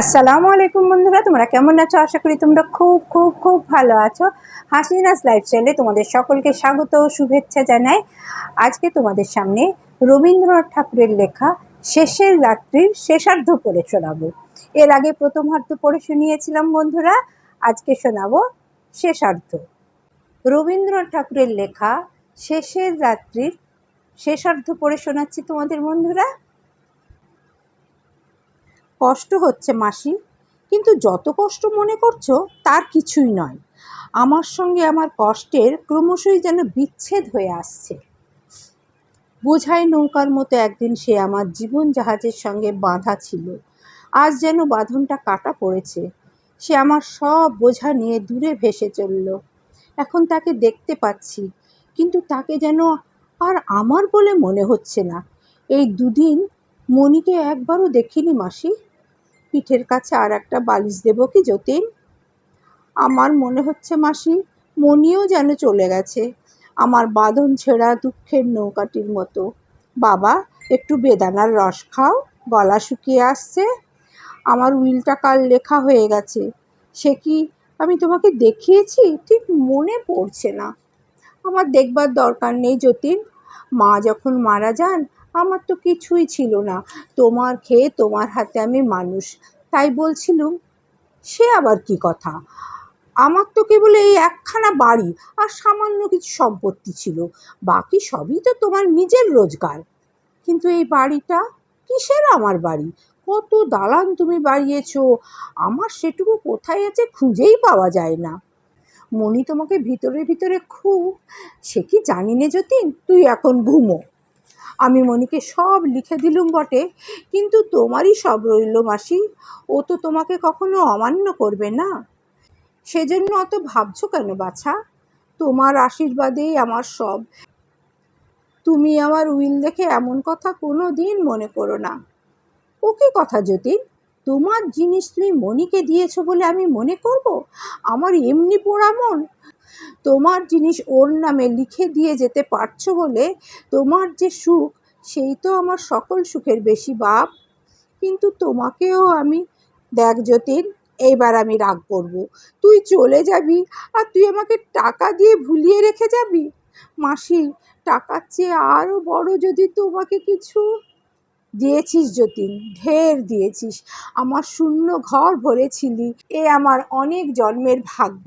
আসসালামু আলাইকুম বন্ধুরা, তোমরা কেমন আছো? আশা করি তোমরা খুব খুব খুব ভালো আছো। হাসিনাস লাইফস্টাইলে তোমাদের সকলকে স্বাগত ও শুভেচ্ছা জানাই। আজকে তোমাদের সামনে রবীন্দ্রনাথ ঠাকুরের লেখা শেষের রাত্রির শেষার্ধ পড়ে শোনাবো। এর আগে প্রথমার্ধ পড়ে শুনিয়েছিলাম বন্ধুরা, আজকে শোনাবো শেষার্ধ। রবীন্দ্রনাথ ঠাকুরের লেখা শেষের রাত্রির শেষার্ধ পড়ে শোনাচ্ছি তোমাদের বন্ধুরা। কষ্ট হচ্ছে মাসি, কিন্তু যত কষ্ট মনে করছ তার কিছুই নয়। আমার সঙ্গে আমার কষ্টের ক্রমশই যেন বিচ্ছেদ হয়ে আসছে। বোঝায় নৌকার মতো একদিন সে আমার জীবন জাহাজের সঙ্গে বাঁধা ছিল। আজ যেন বাঁধনটা কাটা পড়েছে। সে আমার সব বোঝা নিয়ে দূরে ভেসে চলল। এখন তাকে দেখতে পাচ্ছি, কিন্তু তাকে যেন আর আমার বলে মনে হচ্ছে না। এই দুদিন মণিকে একবারও দেখিনি মাসি। পিঠের কাছে আর একটা বালিশ দেব কি যতীন? আমার মনে হচ্ছে মাসি, মনিও যেন চলে গেছে। আমার বাঁধন ছেঁড়া দুঃখের নৌকাটির মতো। বাবা, একটু বেদানার রস খাও, গলা শুকিয়ে আসছে। আমার উইলটা কাল লেখা হয়ে গেছে। সে কি আমি তোমাকে দেখিয়েছি? ঠিক মনে পড়ছে না। আমার দেখবার দরকার নেই যতীন। মা যখন মারা যান আমার তো কিছুই ছিল না। তোমার খেয়ে তোমার হাতে আমি মানুষ। তাই বলছিলুম, সে আবার কি কথা? আমার তো কেবল এই একখানা বাড়ি আর সামান্য কিছু সম্পত্তি ছিল। বাকি সবই তো তোমার নিজের রোজগার। কিন্তু এই বাড়িটা কিসের আমার বাড়ি? কত দালান তুমি বাড়িয়েছ। আমার সেটুকু কোথায় আছে খুঁজেই পাওয়া যায় না। মণি তোমাকে ভিতরে ভিতরে খুব, সে কি জানি নে যতীন, তুই এখন ঘুমো। আমি মণিকে সব লিখে দিলুম বটে, কিন্তু তোমারই সব রইল মাসি, ও তো তোমাকে কখনো অমান্য করবে না। সেজন্য অত ভাবছ কেন বাছা? তোমার আশীর্বাদেই আমার সব। তুমি আমার উইল দেখে এমন কথা কোনো দিন মনে করো না। ওকে কথা যতীন? তোমার জিনিস তুমি মণিকে দিয়েছ বলে আমি মনে করব? আমার এমনি পোড়া মন। তোমার জিনিস ওর নামে লিখে দিয়ে যেতে পারছ বলে তোমার যে সুখ সেই তো আমার সকল সুখের বেশি বাপ। কিন্তু তোমাকেও আমি দেখ যতীন, এইবার আমি রাগ করব। তুই চলে যাবি আর তুই আমাকে টাকা দিয়ে ভুলিয়ে রেখে যাবি? মাসি, টাকার চেয়ে আরও বড় যদি তোমাকে কিছু দিয়েছিস যতীন, ঢের দিয়েছিস। আমার শূন্য ঘর ভরেছিলি, এ আমার অনেক জন্মের ভাগ্য।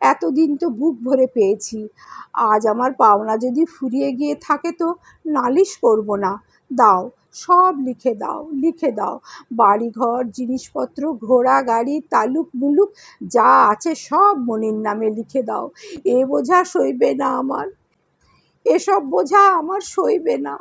এতদিন তো বুক ভরে পেয়েছি। আজ আমার পাওনা যদি ফুরিয়ে গিয়ে থাকে তো নালিশ করব না। দাও, সব লিখে দাও লিখে দাও। বাড়িঘর, জিনিসপত্র, ঘোড়া, গাড়ি, তালুক, মুলুক, যা আছে সব মনির নামে লিখে দাও। এ বোঝা সইবে না আমার। এসব বোঝা আমার সইবে না।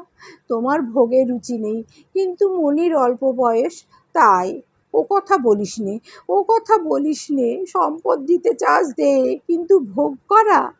তোমার ভোগে রুচি নেই, কিন্তু মনির অল্প বয়স, তাই। ও কথা বলিস নে, ও কথা বলিস নে, সম্পদ দিতে চাস দে, কিন্তু ভোগ করা?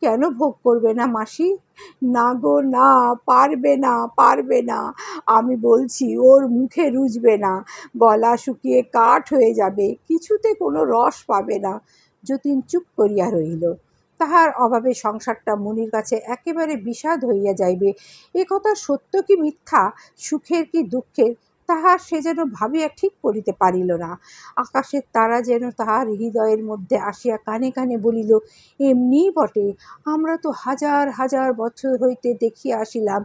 কেন ভোগ করবে না মাসি? না গো, না, পারবে না পারবে না। আমি বলছি, ওর মুখে রুজবে না। গলা শুকিয়ে কাঠ হয়ে যাবে, কিছুতে কোনো রস পাবে না। যতীন চুপ করিয়া রহিল। তাহার অভাবে সংসারটা মনির কাছে একেবারে বিষাদ হইয়া যাইবে। এ কথা সত্য কি মিথ্যা? সুখের কি দুঃখের? তাহার সে যেন ভাবিয়া ঠিক করিতে পারিল না। আকাশের তারা যেন তাহার হৃদয়ের মধ্যে আসিয়া কানে কানে বলিল, এমনি বটে, আমরা তো হাজার হাজার বছর হইতে দেখিয়া আসিলাম।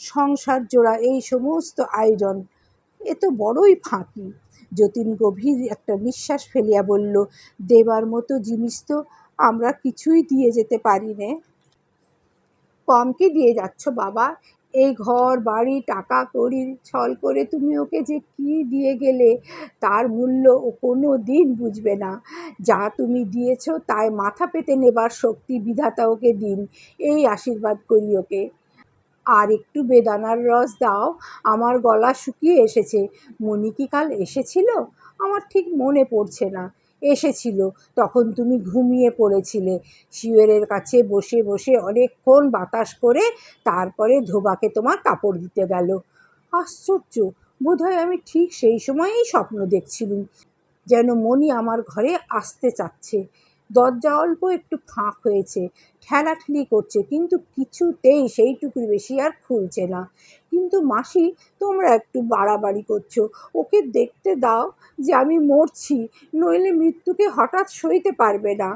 সংসার জোড়া এই সমস্ত আয়োজন। এ তো বড়ই ফাঁকি। যতীন গভীর একটা নিঃশ্বাস ফেলিয়া বলল, দেবার মতো জিনিস তো আমরা কিছুই দিয়ে যেতে পারি নে। কম কি দিয়ে যাচ্ছ বাবা। এই ঘর, বাড়ি, টাকা কড়ি ছল করে তুমি ওকে যে কি দিয়ে গেলে তার মূল্য ও কোনো দিন বুঝবে না। যা তুমি দিয়েছ তাই মাথা পেতে নেবার শক্তি বিধাতা ওকে দিন, এই আশীর্বাদ করি ওকে। আর একটু বেদানার রস দাও, আমার গলা শুকিয়ে এসেছে। মণি কি কাল এসেছিল? আমার ঠিক মনে পড়ছে না। এসেছিল। তখন তুমি ঘুমিয়ে পড়েছিলে। শিয়রের কাছে বসে বসে অনেকক্ষণ বাতাস করে তারপরে ধোবাকে তোমার কাপড় দিতে গেল। আশ্চর্য! বোধহয় আমি ঠিক সেই সময়েই স্বপ্ন দেখছিলুম। যেন মনি আমার ঘরে আসতে চাচ্ছে। দরজা অল্প একটু ফাঁক হয়েছে, ঠেলাঠেলি করছে, কিন্তু কিছুতেই সেইটুকুর বেশি আর খুলছে না। কিন্তু মাসি, তোমরা একটু বাড়াবাড়ি করছ, ওকে দেখতে দাও যে আমি মরছি, নইলে মৃত্যুকে হঠাৎ সইতে পারবে না।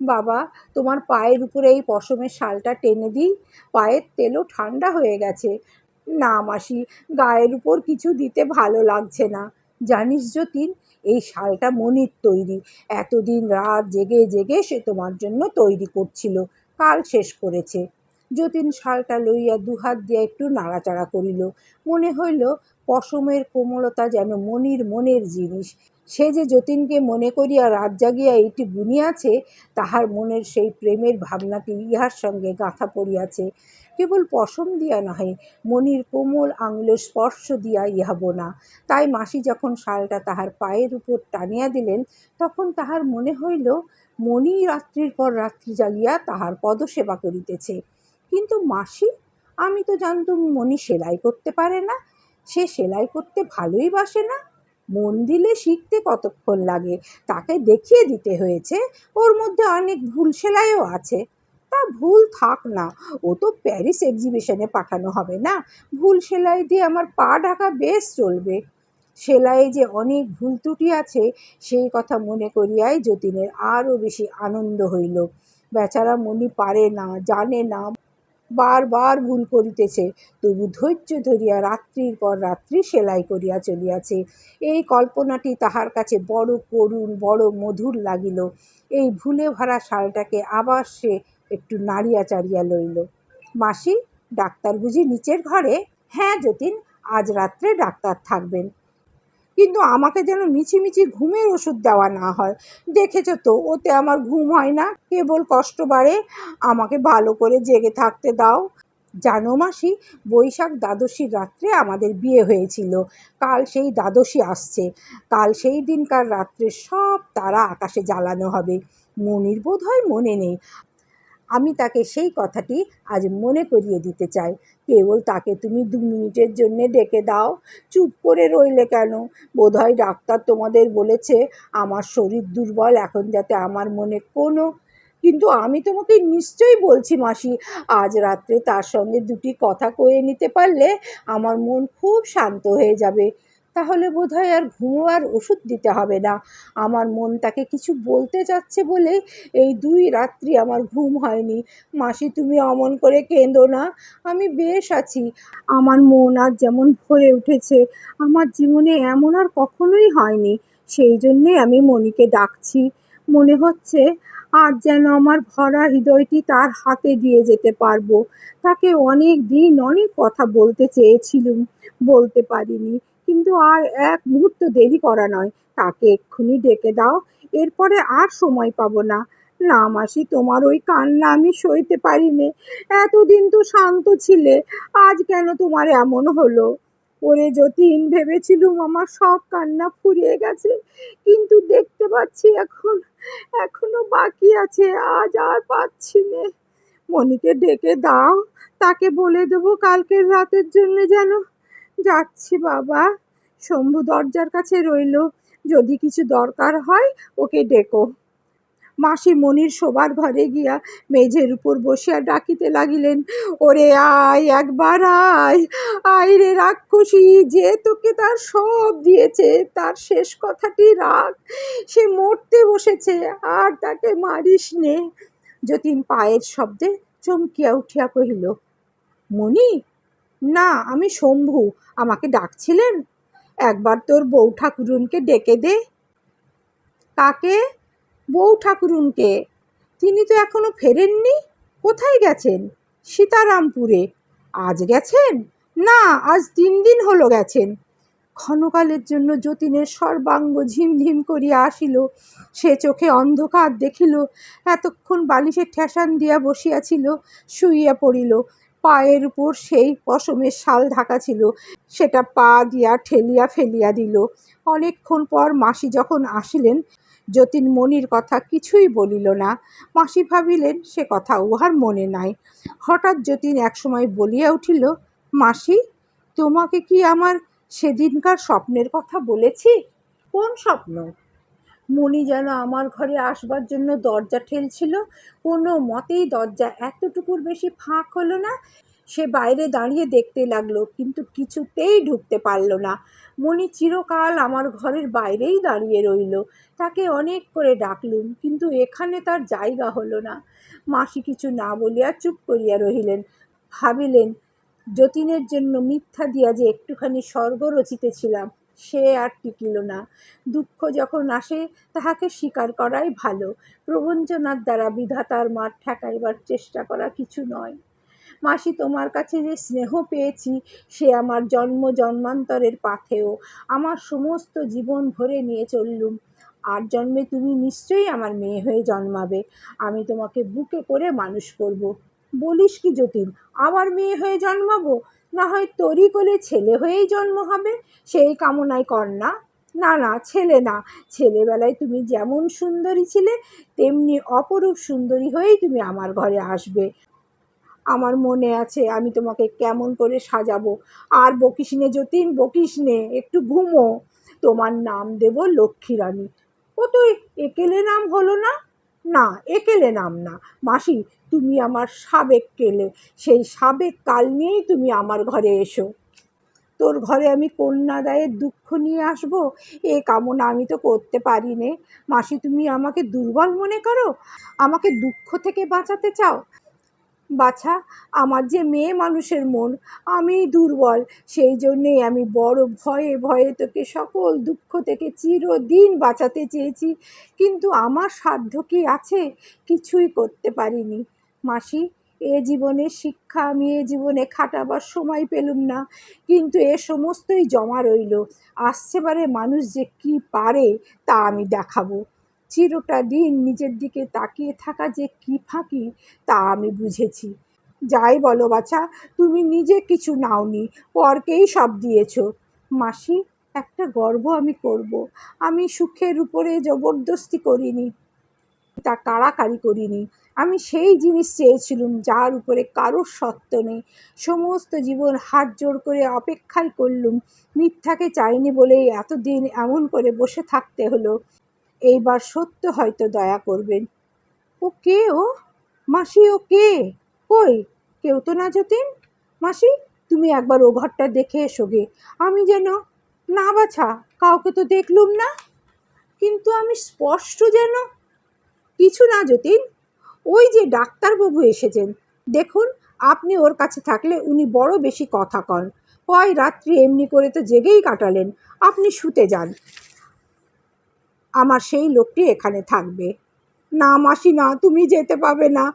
বাবা, তোমার পায়ের উপরে এই পশমের শালটা টেনে দিই, পায়ের তেলও ঠান্ডা হয়ে গেছে। না মাসি, গায়ের উপর কিছু দিতে ভালো লাগছে না। জানিস যতীন এই শালটা মনির তৈরি। এতদিন রাত জেগে জেগে সে তোমার জন্য তৈরি করছিল। কাল শেষ করেছে। যতীন শালটা লইয়া দুহাত দিয়া একটু নাড়াচাড়া করিল। মনে হইল পশমের কোমলতা যেন মনির মনের জিনিস। সে যে যতীনকে মনে করিয়া রাত জাগিয়া এইটি বুনিয়াছে, তাহার মনের সেই প্রেমের ভাবনাটি ইহার সঙ্গে গাঁথা পড়িয়াছে। কেবল পশম দিয়া নহে, মনির কোমল আঙুলের স্পর্শ দিয়া ইহা বোনা। তাই মাসি যখন শালটা তাহার পায়ের উপর টানিয়া দিলেন, তখন তাহার মনে হইল মণি রাত্রির পর রাত্রি জাগিয়া তাহার পদসেবা করিতেছে। কিন্তু মাসি, আমি তো জানতুম মণি সেলাই করতে পারে না, সে সেলাই করতে ভালোই বাসে না। মন দিলে শিখতে কতক্ষণ লাগে? তাকে দেখিয়ে দিতে হয়েছে। ওর মধ্যে অনেক ভুল সেলাইও আছে। তা ভুল থাক না। ও তো প্যারিস এক্সিবিশনে পাঠানো হবে না। ভুল সেলাই দিয়ে আমার পা ঢাকা বেশ চলবে। সেলাইয়ে যে অনেক ভুল ত্রুটি আছে, সেই কথা মনে করিয়াই যতীনের আরও বেশি আনন্দ হইল। বেচারা মনি পারে না, জানে না। বারবার ভুল করিতেছে। তবু ধৈর্য ধরিয়া রাত্রির পর রাত্রি সেলাই করিয়া চলিয়াছে। এই কল্পনাটি তাহার কাছে বড় করুণ, বড় মধুর লাগিল। এই ভুলে ভরা শালটাকে আবার সে একটু নাড়িয়া চাড়িয়া লইল। মাসি, ডাক্তার বুঝি নিচের ঘরে? হ্যাঁ যতীন, আজ রাত্রে ডাক্তার থাকবেন। কিন্তু আমাকে যেন মিছিমিছি ঘুমের ওষুধ দেওয়া না হয়। দেখেছ তো, ওতে আমার ঘুম হয় না। কেবল কষ্ট বাড়ে। আমাকে ভালো করে জেগে থাকতে দাও। জানো মাসি, বৈশাখ দ্বাদশীর রাত্রে আমাদের বিয়ে হয়েছিল। কাল সেই দ্বাদশী আসছে। কাল সেই দিনকার রাত্রে সব তারা আকাশে জ্বালানো হবে। মনির বোধ হয় মনে নেই। আমি তাকে সেই কথাটি আজ মনে করিয়ে দিতে চাই। কেবল তাকে তুমি দু মিনিটের জন্য ডেকে দাও। চুপ করে রইলে কেন? বোধহয় ডাক্তার তোমাদের বলেছে, আমার শরীর দুর্বল, এখন যাতে আমার মনে কোনো কিন্তু আমি তোমাকে নিশ্চয়ই বলছি মাসি, আজ রাত্রে তার সঙ্গে দুটি কথা কয়ে নিতে পারলে আমার মন খুব শান্ত হয়ে যাবে। তাহলে বোধহয় আর ঘুমোবার ওষুধ দিতে হবে না। আমার মন তাকে কিছু বলতে যাচ্ছে বলে এই দুই রাত্রি আমার ঘুম হয়নি। মাসি, তুমি অমন করে কেঁদো না। আমি বেশ আছি। আমার মন আর যেমন ভরে উঠেছে, আমার জীবনে এমন আর কখনোই হয়নি। সেই জন্যে আমি মণিকে ডাকছি। মনে হচ্ছে আর যেন আমার ভরা হৃদয়টি তার হাতে দিয়ে যেতে পারব। তাকে অনেক দিন অনেক কথা বলতে চেয়েছিলুম, বলতে পারিনি। কিন্তু আর এক মুহূর্ত দেরি করা নয়। তাকে এক্ষুনি ডেকে দাও, এরপরে আর সময় পাবো না। না মাসি, তোমার ওই কান্না আমি সইতে পারি নে এতদিন তো শান্ত ছিলে, আজ কেন তোমার এমন হলো? ওরে যতীন, ভেবেছিলুম আমার সব কান্না ফুরিয়ে গেছে, কিন্তু দেখতে পাচ্ছি এখন, এখনও বাকি আছে, আজ আর পাচ্ছি নে। মনিকে ডেকে দাও, তাকে বলে দেবো কালকের রাতের জন্য যেন যাচ্ছি বাবা। শম্ভু দরজার কাছে রইল। যদি কিছু দরকার হয় ওকে ডেকো। মাসি মনির শোবার ঘরে গিয়া মেঝের উপর বসিয়া ডাকিতে লাগিলেন, ওরে আয়, একবার আয়। আয় রে রাক্ষসী, যে তোকে তার সব দিয়েছে, তার শেষ কথাটি রাখ। সে মরতে বসেছে, আর তাকে মারিস নে। যতীন পায়ের শব্দে চমকিয়া উঠিয়া কহিল মণি না, আমি শম্ভু। আমাকে ডাকছিলেন? একবার তোর বউ ঠাকুরুনকে ডেকে দে। কাকে? বউ ঠাকুরুনকে। তিনি তো এখনও ফেরেননি। কোথায় গেছেন? সীতারামপুরে। আজ গেছেন? না, আজ তিন দিন হলো গেছেন। ক্ষণকালের জন্য যতীনের সর্বাঙ্গ ঝিমঝিম করিয়া আসিল। সে চোখে অন্ধকার দেখিল। এতক্ষণ বালিশের ঠেসান দিয়া বসিয়াছিল শুইয়া পড়িল। পায়ের উপর সেই পশমের শাল ঢাকা ছিল। সেটা পা দিয়া ঠেলিয়া ফেলিয়া দিল। অনেকক্ষণ পর মাসি যখন আসিলেন যতীন মনির কথা কিছুই বলিল না। মাসি ভাবিলেন, সে কথা উহার মনে নাই। হঠাৎ যতীন একসময় বলিয়া উঠিল, মাসি, তোমাকে কি আমার সেদিনকার স্বপ্নের কথা বলেছি? কোন স্বপ্ন? মণি যেন আমার ঘরে আসবার জন্য দরজা ঠেলছিল। কোনো মতেই দরজা এতটুকুর বেশি ফাঁক হলো না। সে বাইরে দাঁড়িয়ে দেখতে লাগল, কিন্তু কিছুতেই ঢুকতে পারল না। মণি চিরকাল আমার ঘরের বাইরেই দাঁড়িয়ে রইল। তাকে অনেক করে ডাকলুম, কিন্তু এখানে তার জায়গা হলো না। মাসি কিছু না বলিয়া চুপ করিয়া রহিলেন। ভাবিলেন, যতীনের জন্য মিথ্যা দিয়া যে একটুখানি স্বর্গ রচিতেছিলাম। সে আর টিকিল না। দুঃখ যখন আসে, তাহাকে স্বীকার করাই ভালো। প্রবঞ্চনার দ্বারা বিধাতার মাঠ ঠেকাইবার চেষ্টা করা কিছু নয়। মাসি, তোমার কাছে যে স্নেহ পেয়েছি, সে আমার জন্ম জন্মান্তরের পাথেও আমার সমস্ত জীবন ভরে নিয়ে চললুম। আর জন্মে তুমি নিশ্চয়ই আমার মেয়ে হয়ে জন্মাবে। আমি তোমাকে বুকে করে মানুষ করব। বলিস কি যতীন আমার মেয়ে হয়ে জন্মাবো? না হয় তরি কোলে ছেলে হয়েই জন্ম হবে, সেই কামনায় কর না না, ছেলে না, ছেলেবেলায় তুমি যেমন সুন্দরী ছিলে, তেমনি অপরূপ সুন্দরী হয়েই তুমি আমার ঘরে আসবে। আমার মনে আছে আমি তোমাকে কেমন করে সাজাবো। আর বকিস নে যতীন বকিস নে একটু ঘুমো। তোমার নাম দেব লক্ষ্মী রানী ও তো একেলে নাম হলো না। না, একেলে নাম না। মাসি, তুমি আমার সাবেক কেলে। সেই সাবেক কাল নিয়েই তুমি আমার ঘরে এসো। তোর ঘরে আমি কন্যা দায়ের দুঃখ নিয়ে আসব? এ কামনা আমি তো করতে পারি নে। মাসি, তুমি আমাকে দুর্বল মনে করো? আমাকে দুঃখ থেকে বাঁচাতে চাও? বাছা, আমার যে মেয়ে মানুষের মন আমি দুর্বল। সেই জন্যেই আমি বড় ভয়ে ভয়ে তোকে সকল দুঃখ থেকে চিরদিন বাঁচাতে চেয়েছি। কিন্তু আমার সাধ্য কি আছে? কিছুই করতে পারিনি। মাসি, এ জীবনের শিক্ষা আমি এ জীবনে খাটাবার সময় পেলুম না। কিন্তু এ সমস্তই জমা রইল। আসছেবারে মানুষ যে কি পারে, তা আমি দেখাবো। চিরটা দিন নিজের দিকে তাকিয়ে থাকা যে কি ফাঁকি, তা আমি বুঝেছি। যাই বলো বাছা, তুমি নিজে কিছু নাওনি, পরকেই সব দিয়েছ। মাসি, একটা গর্ব আমি করব। আমি সুখের উপরে জবরদস্তি করিনি। তা কাড়াকাড়ি করিনি। আমি সেই জিনিস চেয়েছিলুম, যার উপরে কারোর সত্য নেই। সমস্ত জীবন হাত জোর করে অপেক্ষাই করলুম, মিথ্যাকে চাইনি বলেই এতদিন এমন করে বসে থাকতে হলো। এইবার সত্য হয়তো দয়া করবেন। ও কে ও? মাসি ও কে? কই? কেউ তো না যতীন? মাসি, তুমি একবার ও ঘরটা দেখে এসো গে। আমি যেন না বাছা, কাউকে তো দেখলুম না। কিন্তু আমি স্পষ্ট যেন কিছু না যতীন। ওই যে ডাক্তারবাবু এসেছেন। দেখুন, আপনি ওর কাছে থাকলে উনি বড় বেশি কথা কন। কয় রাত্রি এমনি করে তো জেগেই কাটালেন। আপনি শুতে যান। আমার সেই লোকটি এখানে থাকবে। না মাসি, না, তুমি যেতে পাবে না।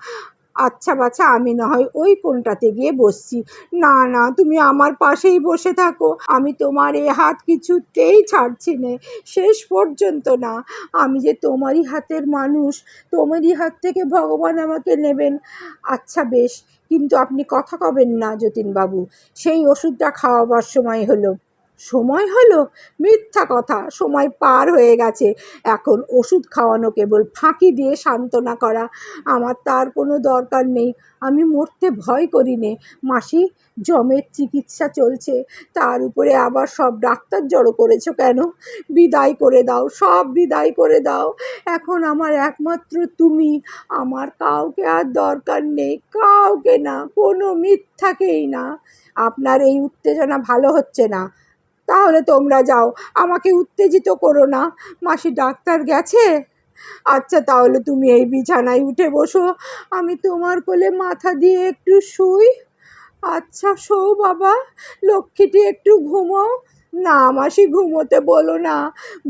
আচ্ছা বাচ্চা আমি না হয় ওই কোনটাতে গিয়ে বসছি। না না, তুমি আমার পাশেই বসে থাকো। আমি তোমার এ হাত কিছুতেই ছাড়ছি নে। শেষ পর্যন্ত না। আমি যে তোমারই হাতের মানুষ, তোমারই হাত থেকে ভগবান আমাকে নেবেন। আচ্ছা বেশ, কিন্তু আপনি কথা কবেন না, যতীনবাবু। সেই ওষুধটা খাওয়াবার সময় হলো। সময় হলো মিথ্যা কথা, সময় পার হয়ে গেছে। এখন ওষুধ খাওয়ানো কেবল ফাঁকি দিয়ে সান্ত্বনা করা, আমার তার কোনো দরকার নেই। আমি মরতে ভয় করি নে। মাসি, জমের চিকিৎসা চলছে। তার উপরে আবার সব ডাক্তার জড়ো করেছ কেন? বিদায় করে দাও, সব বিদায় করে দাও। এখন আমার একমাত্র তুমি। আমার কাউকে আর দরকার নেই, কাউকে না, কোনো মিথ্যাকেই না। আপনার এই উত্তেজনা ভালো হচ্ছে না। তাহলে তোমরা যাও, আমাকে উত্তেজিত করো না। মাসি ডাক্তার গেছে? আচ্ছা তাহলে তুমি এই বিছানায় উঠে বসো। আমি তোমার কোলে মাথা দিয়ে একটু শুই। আচ্ছা শো বাবা, লক্ষ্মীটি একটু ঘুমো না মাসি, ঘুমোতে বলো না।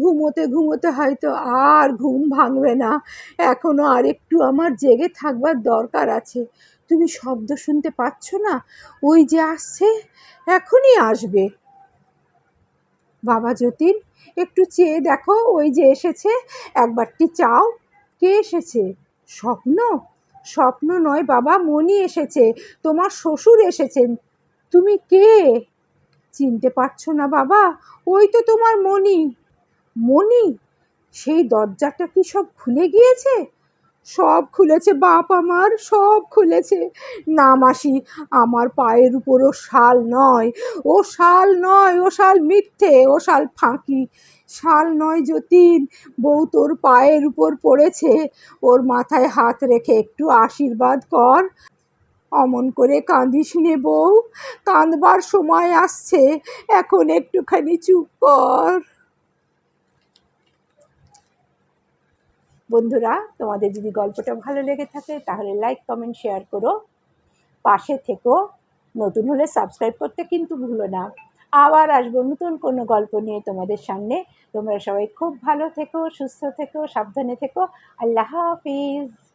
ঘুমোতে ঘুমোতে হয়তো আর ঘুম ভাঙবে না। এখনও আর একটু আমার জেগে থাকবার দরকার আছে। তুমি শব্দ শুনতে পাচ্ছ না? ওই যে আসছে, এখনই আসবে। বাবা যতীন, একটু চেয়ে দেখো ওই যে এসেছে, একবারটি চাও। কে এসেছে? স্বপ্ন? স্বপ্ন নয় বাবা মনি এসেছে, তোমার শ্বশুর এসেছেন। তুমি কে? চিনতে পারছ না বাবা, ওই তো তোমার মনি মনি সেই দরজাটা কি সব খুলে গিয়েছে? সব খুলেছে বাপ আমার, সব খুলেছে। না মাসি, আমার পায়ের উপর ও শাল নয়, ও শাল নয়, ও শাল মিথ্যে, ও শাল ফাঁকি। শাল নয় যতীন, বউ তোর পায়ের উপর পড়েছে, ওর মাথায় হাত রেখে একটু আশীর্বাদ কর। অমন করে কাঁদিস নে বউ, কাঁদবার সময় আসছে, এখন একটুখানি চুপ কর। বন্ধুরা, তোমাদের যদি গল্পটা ভালো লেগে থাকে, তাহলে লাইক কমেন্ট শেয়ার করো। পাশে থেকো। নতুন হলে সাবস্ক্রাইব করতে কিন্তু ভুলো না। আবার আসব নতুন কোনো গল্প নিয়ে তোমাদের সামনে। তোমরা সবাই খুব ভালো থেকো, সুস্থ থেকো, সাবধানে থেকো। আল্লাহ হাফিজ।